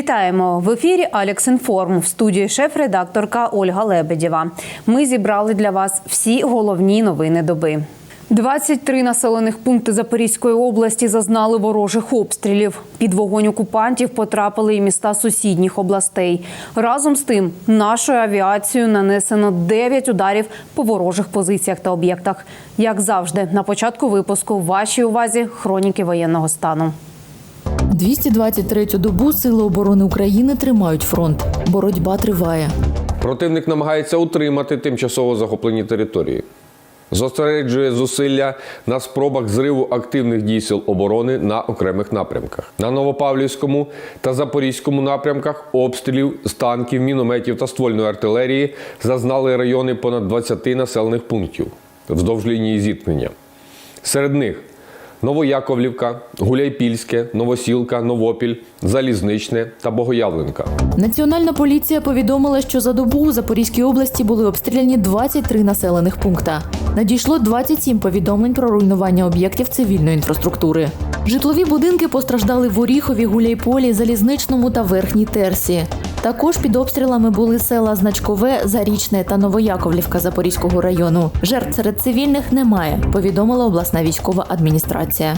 Вітаємо в ефірі Алекс Інформ в студії шеф-редакторка Ольга Лебедєва. Ми зібрали для вас всі головні новини доби. 23 населених пункти Запорізької області зазнали ворожих обстрілів. Під вогонь окупантів потрапили і міста сусідніх областей. Разом з тим, нашою авіацією нанесено 9 ударів по ворожих позиціях та об'єктах. Як завжди, на початку випуску вашій увазі хроніки воєнного стану. 223-ю добу Сили оборони України тримають фронт. Боротьба триває. Противник намагається утримати тимчасово захоплені території. Зосереджує зусилля на спробах зриву активних дій сил оборони на окремих напрямках. На Новопавлівському та Запорізькому напрямках обстрілів з танків, мінометів та ствольної артилерії зазнали райони понад 20 населених пунктів вздовж лінії зіткнення. Серед них Новояковлівка, Гуляйпільське, Новосілка, Новопіль, Залізничне та Богоявленка. Національна поліція повідомила, що за добу у Запорізькій області були обстріляні 23 населених пункта. Надійшло 27 повідомлень про руйнування об'єктів цивільної інфраструктури. Житлові будинки постраждали в Оріхові, Гуляйполі, Залізничному та Верхній Терсі. Також під обстрілами були села Значкове, Зарічне та Новояковлівка Запорізького району. Жертв серед цивільних немає, повідомила обласна військова адміністрація.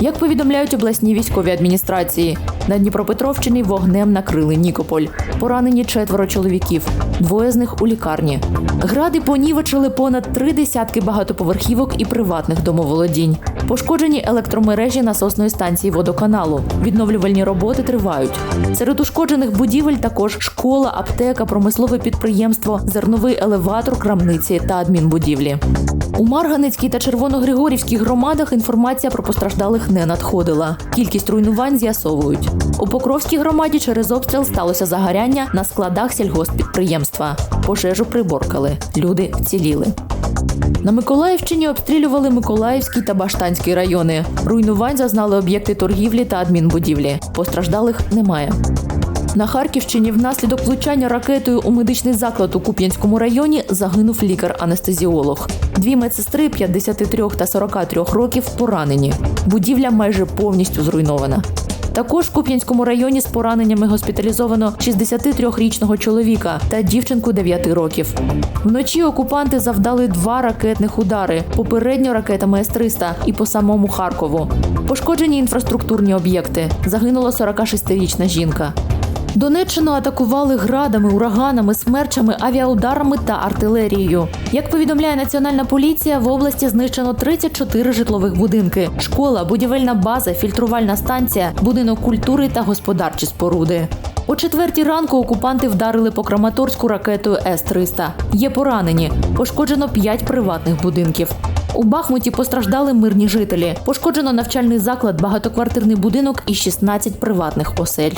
Як повідомляють обласні військові адміністрації, на Дніпропетровщині вогнем накрили Нікополь. Поранені четверо чоловіків, двоє з них у лікарні. Гради понівечили понад три десятки багатоповерхівок і приватних домоволодінь. Пошкоджені електромережі насосної станції водоканалу. Відновлювальні роботи тривають. Серед ушкоджених будівель також школа, аптека, промислове підприємство, зерновий елеватор, крамниці та адмінбудівлі. У Марганецькій та Червоногригорівській громадах інформація про постраждалих не надходила. Кількість руйнувань з'ясовують. У Покровській громаді через обстріл сталося загоряння на складах сільгосппідприємства. Пожежу приборкали. Люди вціліли. На Миколаївщині обстрілювали Миколаївський та Баштанський райони. Руйнувань зазнали об'єкти торгівлі та адмінбудівлі. Постраждалих немає. На Харківщині внаслідок влучання ракетою у медичний заклад у Куп'янському районі загинув лікар-анестезіолог. Дві медсестри 53 та 43 років поранені. Будівля майже повністю зруйнована. Також в Куп'янському районі з пораненнями госпіталізовано 63-річного чоловіка та дівчинку 9 років. Вночі окупанти завдали два ракетних удари попередньо ракетами С-300 і по самому Харкову. Пошкоджені інфраструктурні об'єкти. Загинула 46-річна жінка. Донеччину атакували градами, ураганами, смерчами, авіаударами та артилерією. Як повідомляє Національна поліція, в області знищено 34 житлових будинки: школа, будівельна база, фільтрувальна станція, будинок культури та господарчі споруди. О четвертій ранку окупанти вдарили по Краматорську ракетою С-300. Є поранені. Пошкоджено 5 приватних будинків. У Бахмуті постраждали мирні жителі. Пошкоджено навчальний заклад, багатоквартирний будинок і 16 приватних осель.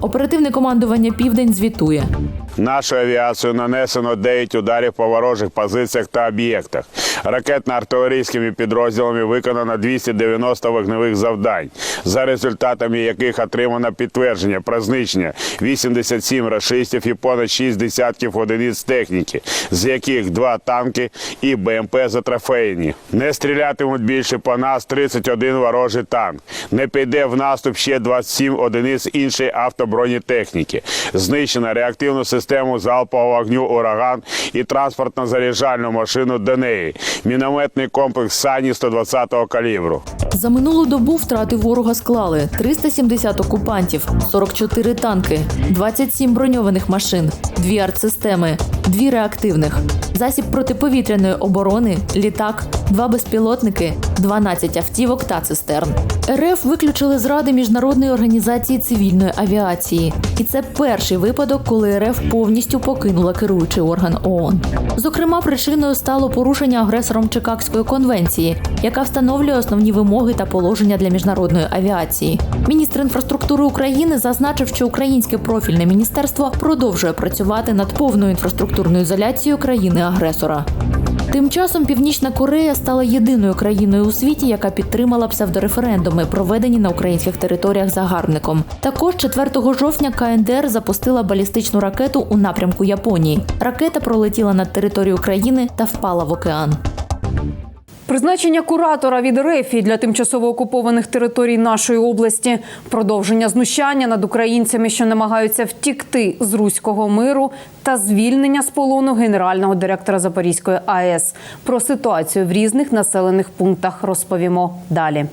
Оперативне командування Південь звітує. Нашою авіацією нанесено 9 ударів по ворожих позиціях та об'єктах. Ракетно-артилерійськими підрозділами виконано 290 вогневих завдань, за результатами яких отримано підтвердження про знищення 87 рашистів і понад 6 десятків одиниць техніки, з яких два танки і БМП затрофейні. Не стрілятимуть більше по нас 31 ворожий танк. Не піде в наступ ще 27 одиниць іншої автобронетехніки. Знищено реактивну систему залпового вогню ураган і транспортно-заряджальну машину до неї, мінометний комплекс Сані 120-го калібру. За минулу добу втрати ворога склали 370 окупантів, 44 танки, 27 броньованих машин, дві артсистеми, дві реактивних, засіб протиповітряної оборони, літак, два безпілотники, 12 автівок та цистерн. РФ виключили з ради міжнародної організації цивільної авіації, і це перший випадок, коли РФ повністю покинула керуючий орган ООН. Зокрема, причиною стало порушення агресором Чикагської конвенції, яка встановлює основні вимоги та положення для міжнародної авіації. Міністр інфраструктури України зазначив, що українське профільне міністерство продовжує працювати над повною інфраструктурною ізоляцією країни-агресора. Тим часом Північна Корея стала єдиною країною у світі, яка підтримала псевдореферендуми, проведені на українських територіях загарбником. Також 4 жовтня КНДР запустила балістичну ракету у напрямку Японії. Ракета пролетіла над територією країни та впала в океан. Призначення куратора від РЕФІ для тимчасово окупованих територій нашої області, продовження знущання над українцями, що намагаються втікти з руського миру, та звільнення з полону генерального директора Запорізької АЕС. Про ситуацію в різних населених пунктах розповімо далі.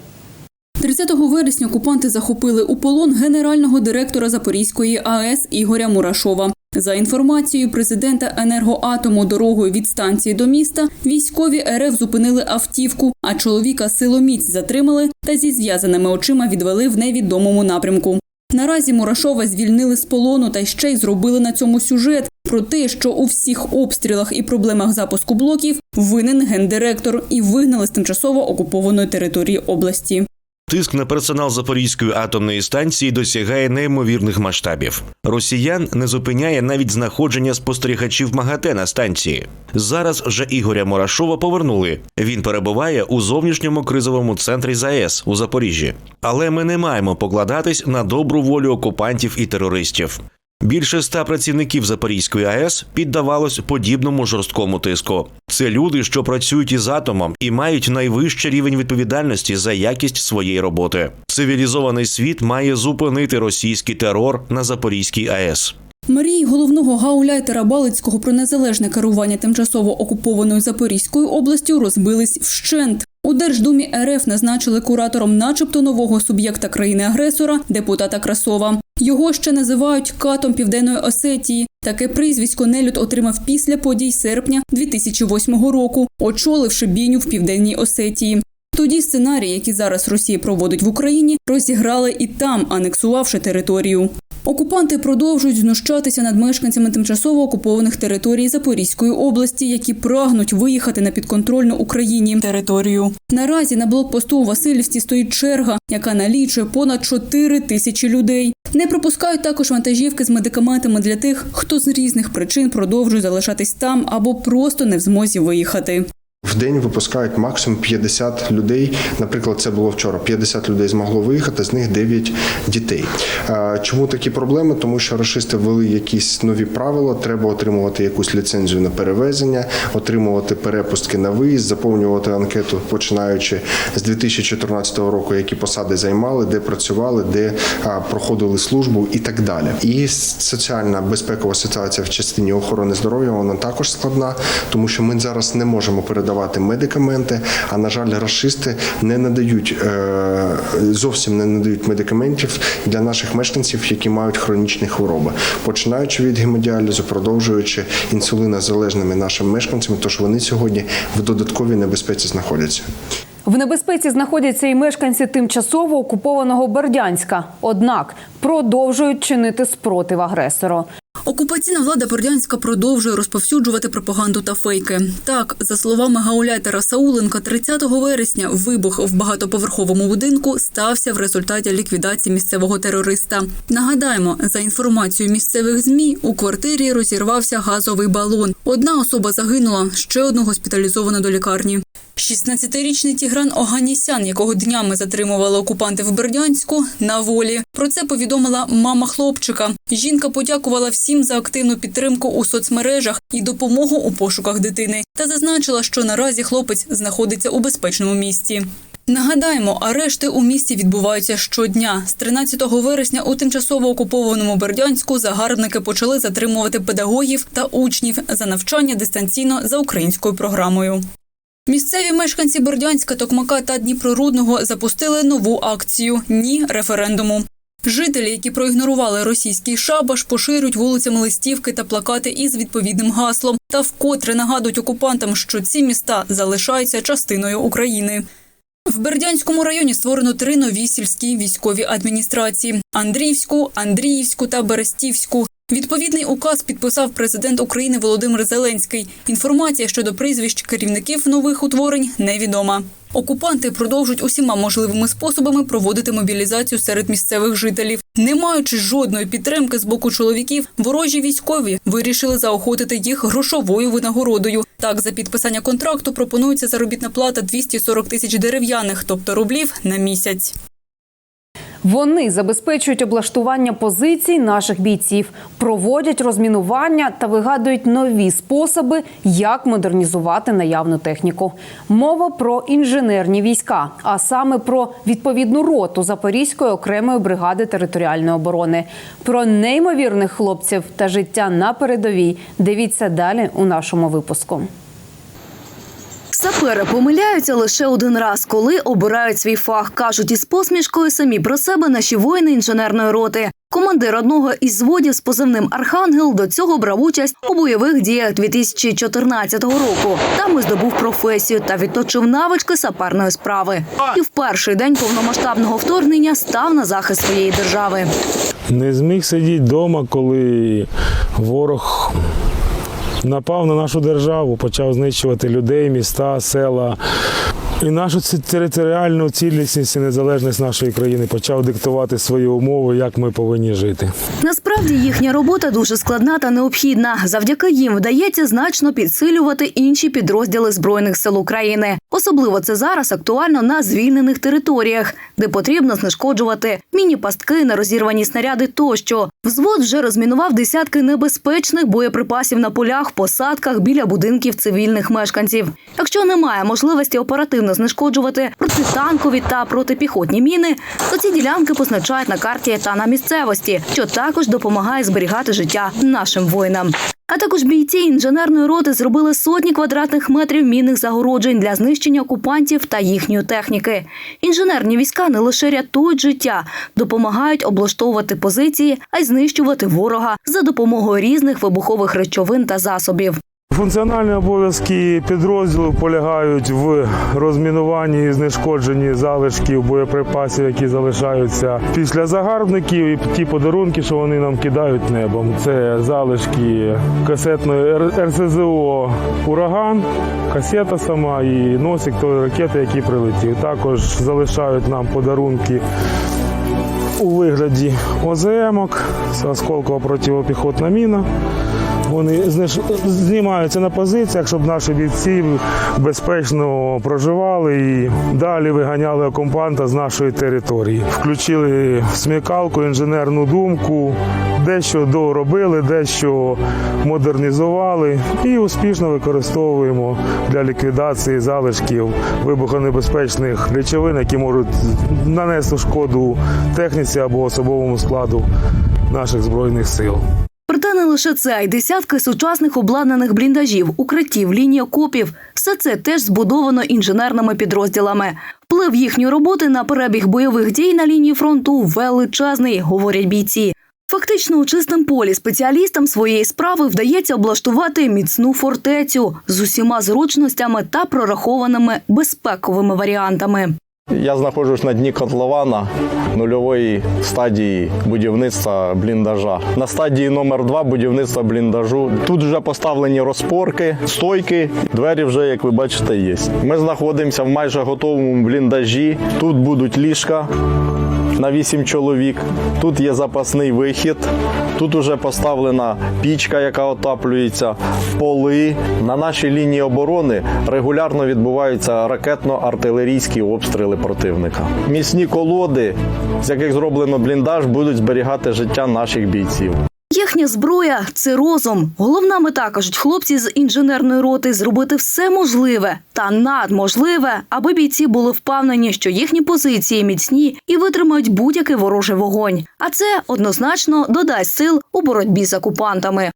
30 вересня окупанти захопили у полон генерального директора Запорізької АЕС Ігоря Мурашова. За інформацією президента енергоатому дорогою від станції до міста, військові РФ зупинили автівку, а чоловіка силоміць затримали та зі зв'язаними очима відвели в невідомому напрямку. Наразі Мурашова звільнили з полону та ще й зробили на цьому сюжет про те, що у всіх обстрілах і проблемах запуску блоків винен гендиректор і вигнали з тимчасово окупованої території області. Тиск на персонал Запорізької атомної станції досягає неймовірних масштабів. Росіян не зупиняє навіть знаходження спостерігачів МАГАТЕ на станції. Зараз вже Ігоря Мурашова повернули. Він перебуває у зовнішньому кризовому центрі ЗАЕС у Запоріжжі. Але ми не маємо покладатись на добру волю окупантів і терористів. Більше ста працівників Запорізької АЕС піддавалось подібному жорсткому тиску. Це люди, що працюють із атомом і мають найвищий рівень відповідальності за якість своєї роботи. Цивілізований світ має зупинити російський терор на Запорізькій АЕС. Мрії головного гауляйтера Балицького про незалежне керування тимчасово окупованою Запорізькою областю розбились вщент. У Держдумі РФ назначили куратором, начебто нового суб'єкта країни-агресора, депутата Красова. Його ще називають катом Південної Осетії. Таке прізвисько Нелюд отримав після подій серпня 2008 року, очоливши бійню в Південній Осетії. Тоді сценарії, які зараз Росія проводить в Україні, розіграли і там, анексувавши територію. Окупанти продовжують знущатися над мешканцями тимчасово окупованих територій Запорізької області, які прагнуть виїхати на підконтрольну Україні територію. Наразі на блокпосту у Васильівці стоїть черга, яка налічує понад 4 тисячі людей. Не пропускають також вантажівки з медикаментами для тих, хто з різних причин продовжує залишатись там або просто не в змозі виїхати. В день випускають максимум 50 людей. Наприклад, це було вчора. 50 людей змогло виїхати, з них 9 дітей. Чому такі проблеми? Тому що рашисти ввели якісь нові правила. Треба отримувати якусь ліцензію на перевезення, отримувати перепустки на виїзд, заповнювати анкету, починаючи з 2014 року, які посади займали, де працювали, де проходили службу і так далі. І соціальна безпекова ситуація в частині охорони здоров'я вона також складна, тому що ми зараз не можемо передавати медикаменти. А на жаль, расисти не надають е, зовсім не надають медикаментів для наших мешканців, які мають хронічні хвороби, починаючи від гемодіалізу, продовжуючи інсулинозалежними нашими мешканцями, тож вони сьогодні в додатковій небезпеці знаходяться. В небезпеці знаходяться і мешканці тимчасово окупованого Бердянська. Однак продовжують чинити спротив агресору. Окупаційна влада Бердянська продовжує розповсюджувати пропаганду та фейки. Так, за словами гауляйтера Сауленка, 30 вересня вибух в багатоповерховому будинку стався в результаті ліквідації місцевого терориста. Нагадаємо, за інформацією місцевих змі, у квартирі розірвався газовий балон. Одна особа загинула, ще одну госпіталізовано до лікарні. 16-річний Тігран Оганісян, якого днями затримували окупанти в Бердянську, на волі. Про це повідомила мама хлопчика. Жінка подякувала всім за активну підтримку у соцмережах і допомогу у пошуках дитини та зазначила, що наразі хлопець знаходиться у безпечному місці. Нагадаємо, арешти у місті відбуваються щодня. З 13 вересня у тимчасово окупованому Бердянську загарбники почали затримувати педагогів та учнів за навчання дистанційно за українською програмою. Місцеві мешканці Бердянська, Токмака та Дніпрорудного запустили нову акцію Ні референдуму. Жителі, які проігнорували російський шабаш, поширюють вулицями листівки та плакати із відповідним гаслом та вкотре нагадують окупантам, що ці міста залишаються частиною України. В Бердянському районі створено три нові сільські військові адміністрації: Андріївську, Андріївську та Берестівську. Відповідний указ підписав президент України Володимир Зеленський. Інформація щодо прізвищ керівників нових утворень невідома. Окупанти продовжують усіма можливими способами проводити мобілізацію серед місцевих жителів. Не маючи жодної підтримки з боку чоловіків, ворожі військові вирішили заохотити їх грошовою винагородою. Так, за підписання контракту пропонується заробітна плата 240 тисяч дерев'яних, тобто рублів на місяць. Вони забезпечують облаштування позицій наших бійців, проводять розмінування та вигадують нові способи, як модернізувати наявну техніку. Мова про інженерні війська, а саме про відповідну роту Запорізької окремої бригади територіальної оборони. Про неймовірних хлопців та життя на передовій. Дивіться далі у нашому випуску. Сапери помиляються лише один раз, коли обирають свій фах. кажуть із посмішкою самі про себе наші воїни інженерної роти. Командир одного із зводів з позивним Архангел до цього брав участь у бойових діях 2014 року. Там і здобув професію та відточив навички саперної справи. І в перший день повномасштабного вторгнення став на захист своєї держави. Не зміг сидіти вдома, коли ворог напав на нашу державу, почав знищувати людей, міста, села. І нашу територіальну цілісність і незалежність нашої країни почав диктувати свої умови, як ми повинні жити. Насправді їхня робота дуже складна та необхідна. Завдяки їм вдається значно підсилювати інші підрозділи збройних сил України. Особливо це зараз актуально на звільнених територіях, де потрібно знешкоджувати міні-пастки, нерозірвані снаряди тощо. Взвод вже розмінував десятки небезпечних боєприпасів на полях, посадках біля будинків цивільних мешканців. Якщо немає можливості оперативно знешкоджувати протитанкові та протипіхотні міни, то ці ділянки позначають на карті та на місцевості, що також допомагає зберігати життя нашим воїнам. А також бійці інженерної роти зробили сотні квадратних метрів мінних загороджень для знищення окупантів та їхньої техніки. Інженерні війська не лише рятують життя, допомагають облаштовувати позиції, а й знищувати ворога за допомогою різних вибухових речовин та засобів. Функціональні обов'язки підрозділу полягають в розмінуванні і знешкодженні залишків боєприпасів, які залишаються після загарбників, і ті подарунки, що вони нам кидають небом. Це залишки касетної РСЗО Ураган, касета сама і носик тої ракети, який прилетів. Також залишають нам подарунки у вигляді ОЗМок, осколкова протипіхотна міна. Вони знімаються на позиціях, щоб наші бійці безпечно проживали і далі виганяли окупанта з нашої території. Включили смікалку, інженерну думку, дещо доробили, дещо модернізували і успішно використовуємо для ліквідації залишків вибухонебезпечних речовин, які можуть нанести шкоду техніці або особовому складу наших збройних сил. Не лише це, а й десятки сучасних обладнаних бліндажів, укриттів, ліній окопів. Все це теж збудовано інженерними підрозділами. Вплив їхньої роботи на перебіг бойових дій на лінії фронту величезний, говорять бійці. Фактично у чистому полі спеціалістам своєї справи вдається облаштувати міцну фортецю з усіма зручностями та прорахованими безпековими варіантами. Я знаходжусь на дні котлована нульової стадії будівництва бліндажа. На стадії номер 2 будівництва бліндажу. Тут вже поставлені розпорки, стойки, двері вже, як ви бачите, є. Ми знаходимося в майже готовому бліндажі. Тут будуть ліжка. На 8 чоловік. Тут є запасний вихід. Тут вже поставлена пічка, яка отаплюється, поли. На нашій лінії оборони регулярно відбуваються ракетно-артилерійські обстріли противника. Місні колоди, з яких зроблено бліндаж, будуть зберігати життя наших бійців. Їхня зброя це розум. Головна мета, кажуть хлопці з інженерної роти, зробити все можливе та надможливе, аби бійці були впевнені, що їхні позиції міцні і витримають будь-який ворожий вогонь. А це однозначно додасть сил у боротьбі з окупантами.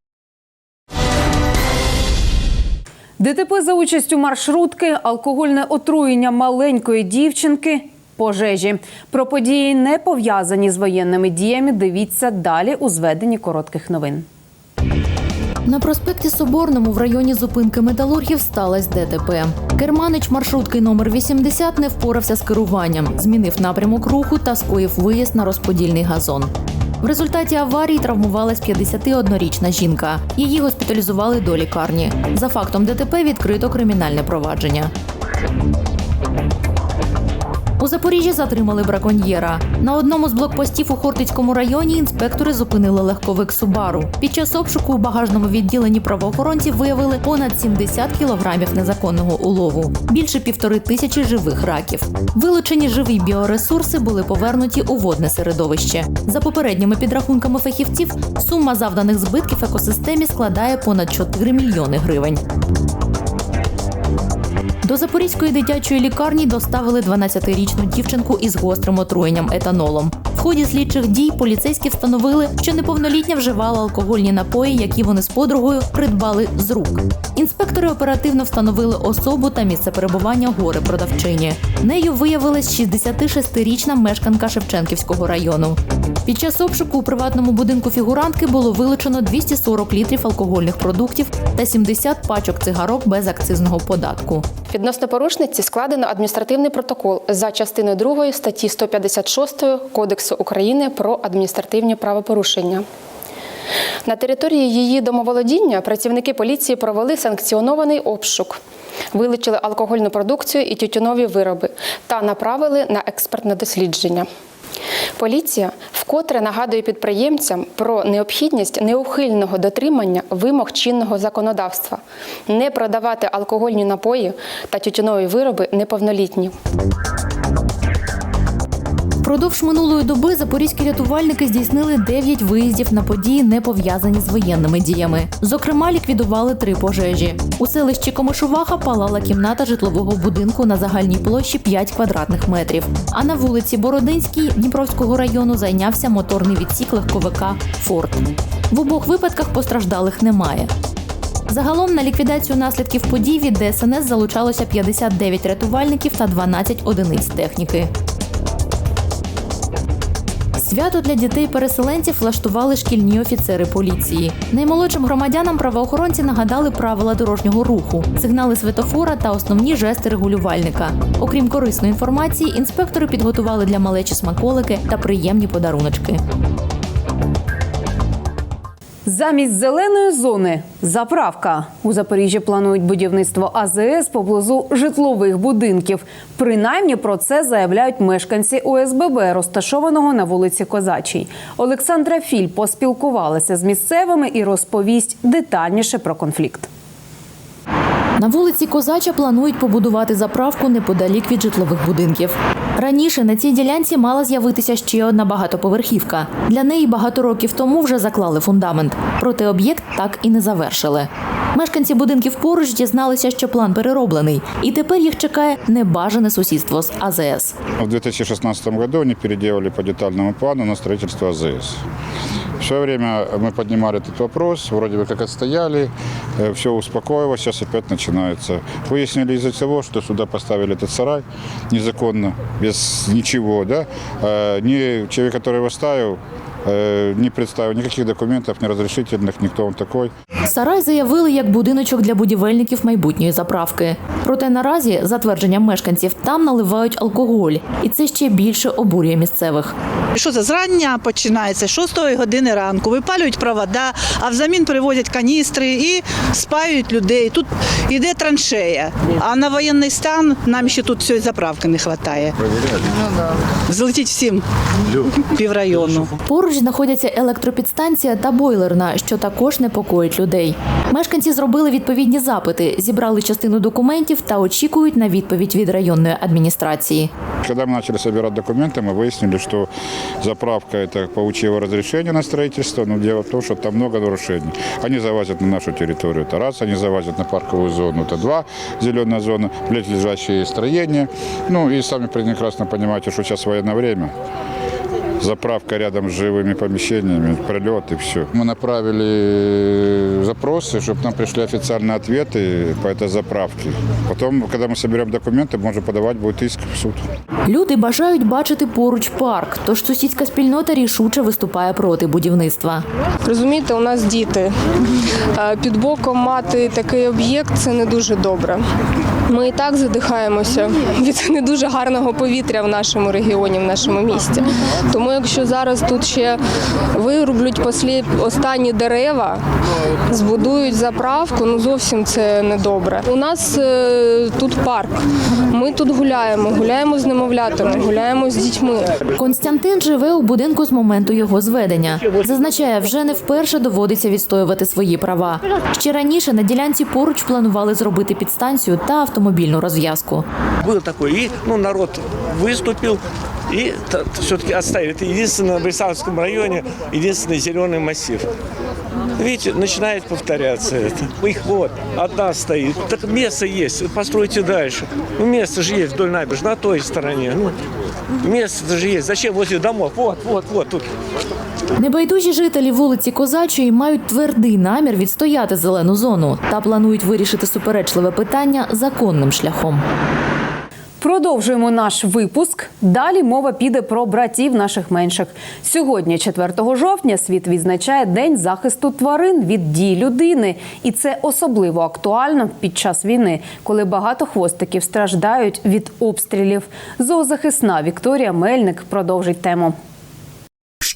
ДТП за участю маршрутки, алкогольне отруєння маленької дівчинки, пожежі. Про події не пов'язані з воєнними діями. Дивіться далі у зведенні коротких новин. На проспекті Соборному в районі зупинки металургів сталося ДТП. Керманич маршрутки номер 80 не впорався з керуванням, змінив напрямок руху та скоїв виїзд на розподільний газон. В результаті аварії травмувалась 51-річна жінка. Її госпіталізували до лікарні. За фактом ДТП відкрито кримінальне провадження. У Запоріжжі затримали браконьєра. На одному з блокпостів у Хортицькому районі інспектори зупинили легковик Субару. Під час обшуку у багажному відділенні правоохоронці виявили понад 70 кілограмів незаконного улову, більше півтори тисячі живих раків. Вилучені живі біоресурси були повернуті у водне середовище. За попередніми підрахунками фахівців, сума завданих збитків екосистемі складає понад 4 мільйони гривень. До Запорізької дитячої лікарні доставили 12-річну дівчинку із гострим отруєнням етанолом. Ході слідчих дій поліцейські встановили, що неповнолітня вживала алкогольні напої, які вони з подругою придбали з рук. Інспектори оперативно встановили особу та місце перебування гори продавчині. Нею виявилась 66-річна мешканка Шевченківського району. Під час обшуку у приватному будинку фігурантки було вилучено 240 літрів алкогольних продуктів та 70 пачок цигарок без акцизного податку. Відносно порушниці складено адміністративний протокол за частиною 2 статті 156 Кодексу України про адміністративні правопорушення. На території її домоволодіння працівники поліції провели санкціонований обшук, вилучили алкогольну продукцію і тютюнові вироби та направили на експертне дослідження. Поліція вкотре нагадує підприємцям про необхідність неухильного дотримання вимог чинного законодавства, не продавати алкогольні напої та тютюнові вироби неповнолітнім. Впродовж минулої доби запорізькі рятувальники здійснили 9 виїздів на події, не пов'язані з воєнними діями. Зокрема, ліквідували три пожежі. У селищі Комишуваха палала кімната житлового будинку на загальній площі 5 квадратних метрів. А на вулиці Бородинській Дніпровського району зайнявся моторний відсік легковика Форд. В обох випадках постраждалих немає. Загалом на ліквідацію наслідків подій від ДСНС залучалося 59 рятувальників та 12 одиниць техніки. Свято для дітей-переселенців влаштували шкільні офіцери поліції. Наймолодшим громадянам правоохоронці нагадали правила дорожнього руху, сигнали светофора та основні жести регулювальника. Окрім корисної інформації, інспектори підготували для малечі смаколики та приємні подаруночки. Замість зеленої зони заправка у Запоріжжі планують будівництво АЗС поблизу житлових будинків. Принаймні про це заявляють мешканці ОСББ, розташованого на вулиці Козачій. Олександра Філь поспілкувалася з місцевими і розповість детальніше про конфлікт. На вулиці Козача планують побудувати заправку неподалік від житлових будинків. Раніше на цій ділянці мала з'явитися ще одна багатоповерхівка. Для неї багато років тому вже заклали фундамент. Проте об'єкт так і не завершили. Мешканці будинків поруч дізналися, що план перероблений, і тепер їх чекає небажане сусідство з АЗС. В 2016 году они переделали по детальному плану на строительство АЗС В свое время мы поднимали этот вопрос, вроде бы как отстояли, все успокоилось, сейчас опять начинается. Выяснили из-за того, что сюда поставили этот сарай незаконно, без ничего, да, Э, ни человек, который его ставил, э, не представил никаких документов, ни разрешительных, никто он такой. Сарай заявили як будиночок для будівельників майбутньої заправки. Проте наразі, за твердженням мешканців, там наливають алкоголь, і це ще більше обурює місцевих. Що це зрання починається, 6 години ранку, випалюють провода, а взамін привозять каністри і спаюють людей. Тут йде траншея. А на воєнний стан нам ще тут цієї заправки не вистачає. Злетіть всім піврайону. Поруч знаходяться електропідстанція та бойлерна, що також непокоїть людей. Мешканці зробили відповідні запити, зібрали частину документів та очікують на відповідь від районної адміністрації. Когда мы начали собирать документы, мы выяснили, что заправка это получила разрешение на строительство, но дело в том, что там много нарушений. Они залазят на нашу территорию, это раз, они залазят на парковую зону, это два, зеленая зона, близлежащие строения. Ну и сами прекрасно понимаете, что сейчас военное время. Заправка рядом с живыми помещениями, прилет и все. Мы направили запросы, чтобы нам пришли официальные ответы по этой заправке. Потом, когда мы соберем документы, можно подавать будет иск в суд. Люди бажають бачити поруч парк, тож сусідська спільнота рішуче виступає проти будівництва. Розумієте, у нас діти. Е, Під боком мати такий об'єкт це не дуже добре. Ми і так задихаємося від не дуже гарного повітря в нашому регіоні, в нашому місті. Тому якщо зараз тут ще вирублють послі останні дерева, збудують заправку, ну зовсім це не добре. У нас е, тут парк. Ми тут гуляємо, гуляємо з немовлятами, гуляємо з дітьми. Константин живе у будинку з моменту його зведення. Зазначає, вже не вперше доводиться відстоювати свої права. Ще раніше на ділянці поруч планували зробити підстанцію та автомобільну розв'язку. Был такой, и ну, народ выступил, и все-таки оставили. Это единственное в Брисавском районе, единственный зеленый массив. Видите, начинает повторяться это. Их вот, одна стоит. Так место есть, постройте дальше. Ну, место же есть вдоль набережной, на той стороне. Ну, место же есть. Зачем возле домов? Вот, вот, вот тут. Небайдужі жителі вулиці Козачої мають твердий намір відстояти зелену зону та планують вирішити суперечливе питання законним шляхом. Продовжуємо наш випуск. Далі мова піде про братів наших менших. Сьогодні, 4 жовтня, світ відзначає День захисту тварин від дій людини, і це особливо актуально під час війни, коли багато хвостиків страждають від обстрілів. Зоозахисна Вікторія Мельник продовжить тему.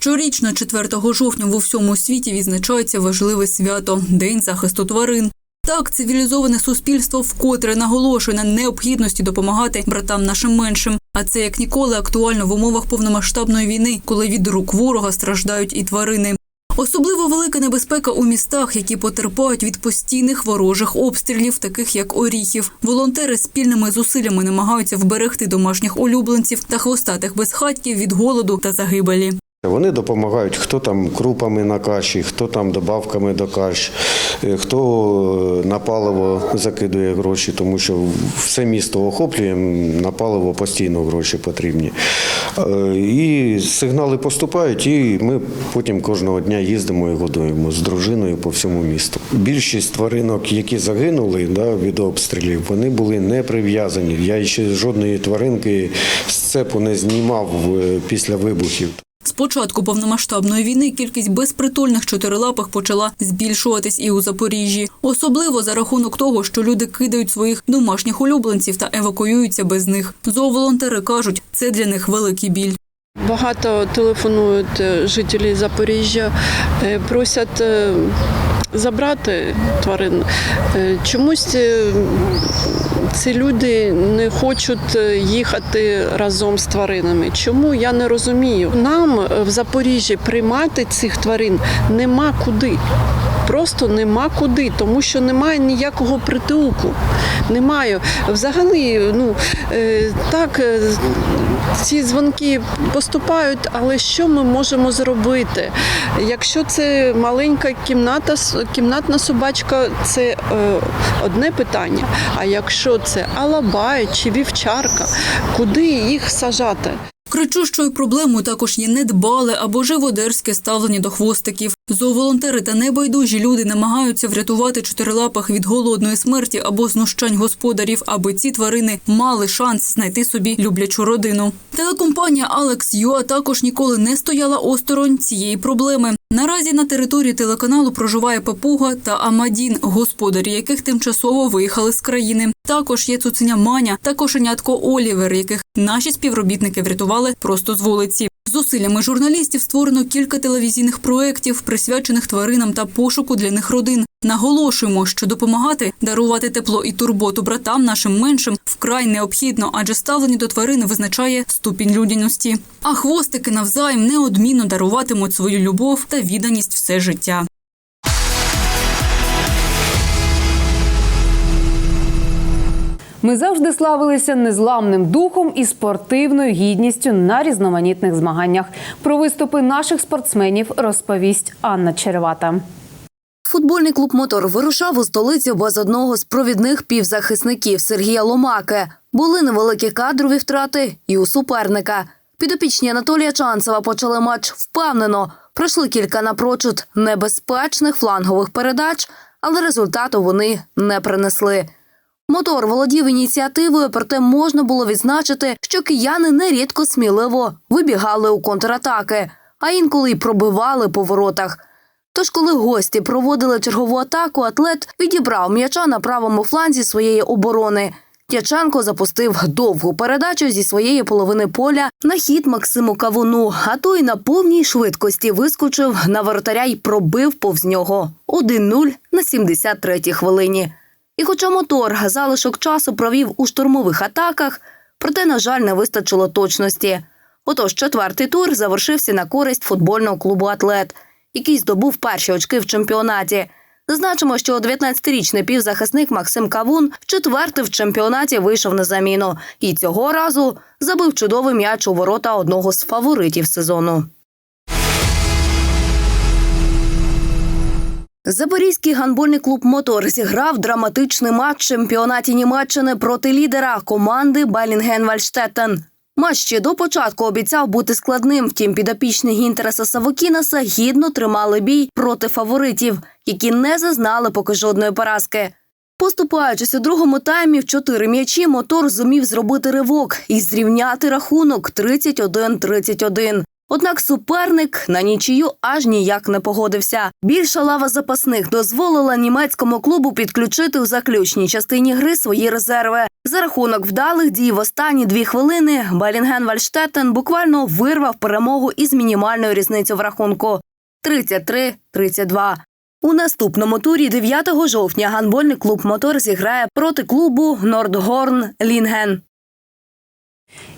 Щорічно 4 жовтня в усьому світі відзначається важливе свято День захисту тварин. Так, цивілізоване суспільство вкотре наголошує на необхідності допомагати братам нашим меншим. А це як ніколи актуально в умовах повномасштабної війни, коли від рук ворога страждають і тварини. Особливо велика небезпека у містах, які потерпають від постійних ворожих обстрілів, таких як Оріхів. Волонтери спільними зусиллями намагаються вберегти домашніх улюбленців та хвостатих безхатьків від голоду та загибелі. Вони допомагають, хто там крупами на каші, хто там добавками до каш, е, хто на паливо закидує гроші, тому що все місто охоплює, на паливо постійно гроші потрібні. Е, І сигнали поступають, і ми потім кожного дня їздимо і годуємо з дружиною по всьому місту. Більшість тваринок, які загинули да, від обстрілів, вони були не прив'язані. Я ще жодної тваринки з цепу не знімав е, після вибухів. З початку повномасштабної війни кількість безпритульних чотирилапих почала збільшуватись і у Запоріжжі, особливо за рахунок того, що люди кидають своїх домашніх улюбленців та евакуюються без них. Зооволонтери кажуть, це для них великий біль. Багато телефонують е, жителі Запоріжжя, е, просять е, забрати тварин. Чомусь ці люди не хочуть е, їхати разом з тваринами. Чому я не розумію? Нам е, в Запоріжжі приймати цих тварин нема куди. Просто нема куди, тому що немає ніякого притулку. Немає. Взагалі, ну е, так, ці дзвонки поступають, але що ми можемо зробити? Якщо це маленька кімната, кімнатна собачка, це одне питання. А якщо це алабай чи вівчарка, куди їх сажати? Кричущою проблемою також є недбале або живодерське ставлення до хвостиків. Зооволонтери та небайдужі люди намагаються врятувати чотирилапих від голодної смерті або знущань господарів, аби ці тварини мали шанс знайти собі люблячу родину. Телекомпанія Алекс Юа також ніколи не стояла осторонь цієї проблеми. Наразі на території телеканалу проживає папуга та Амадін, господарі яких тимчасово виїхали з країни. Також є цуценя Маня та кошенятко Олівер, яких наші співробітники врятували просто з вулиці. Зусиллями журналістів створено кілька телевізійних проєктів, присвячених тваринам та пошуку для них родин. Наголошуємо, що допомагати, дарувати тепло і турботу братам нашим меншим вкрай необхідно, адже ставлення до тварини визначає ступінь людяності. А хвостики навзаєм неодмінно даруватимуть свою любов та відданість все життя. Ми завжди славилися незламним духом і спортивною гідністю на різноманітних змаганнях. Про виступи наших спортсменів розповість Анна Черевата. Футбольний клуб Мотор вирушав у столицю без одного з провідних півзахисників Сергія Ломаки. Були невеликі кадрові втрати і у суперника. Підопічні Анатолія Чанцева почали матч впевнено. Пройшли кілька напрочуд небезпечних флангових передач, але результату вони не принесли. Мотор володів ініціативою, проте можна було відзначити, що кияни нерідко сміливо вибігали у контратаки, а інколи й пробивали по воротах. Тож, коли гості проводили чергову атаку, атлет відібрав м'яча на правому фланзі своєї оборони. Тяченко запустив довгу передачу зі своєї половини поля на хід Максиму Кавуну, а той на повній швидкості вискочив на воротаря й пробив повз нього 1-0 на 73-й хвилині. І хоча мотор залишок часу провів у штурмових атаках, проте, на жаль, не вистачило точності. Отож, четвертий тур завершився на користь футбольного клубу Атлет, який здобув перші очки в чемпіонаті. Зазначимо, що 19-річний півзахисник Максим Кавун вчетверте в чемпіонаті вийшов на заміну і цього разу забив чудовий м'яч у ворота одного з фаворитів сезону. Запорізький гандбольний клуб Мотор зіграв драматичний матч чемпіонаті Німеччини проти лідера команди Байлінген-Вальштеттен. Матч ще до початку обіцяв бути складним, втім підопічні Гінтереса Савокінаса гідно тримали бій проти фаворитів, які не зазнали поки жодної поразки. Поступаючись у другому таймі в чотири м'ячі, мотор зумів зробити ривок і зрівняти рахунок 31-31. Однак суперник на нічию аж ніяк не погодився. Більша лава запасних дозволила німецькому клубу підключити у заключній частині гри свої резерви. За рахунок вдалих дій в останні дві хвилини Балінген Вальштеттен буквально вирвав перемогу із мінімальною різницею в рахунку 33-32. У наступному турі 9 жовтня гандбольний клуб Мотор зіграє проти клубу Нордгорн Лінген.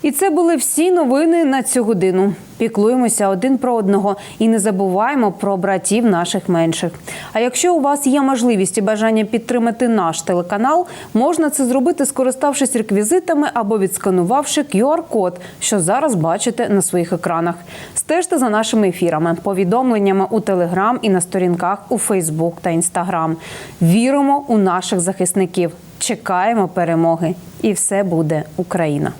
І це були всі новини на цю годину. Піклуємося один про одного і не забуваємо про братів наших менших. А якщо у вас є можливість і бажання підтримати наш телеканал, можна це зробити, скориставшись реквізитами або відсканувавши QR-код, що зараз бачите на своїх екранах. Стежте за нашими ефірами, повідомленнями у Телеграм і на сторінках у Фейсбук та Інстаграм. Віримо у наших захисників. Чекаємо перемоги, і все буде Україна.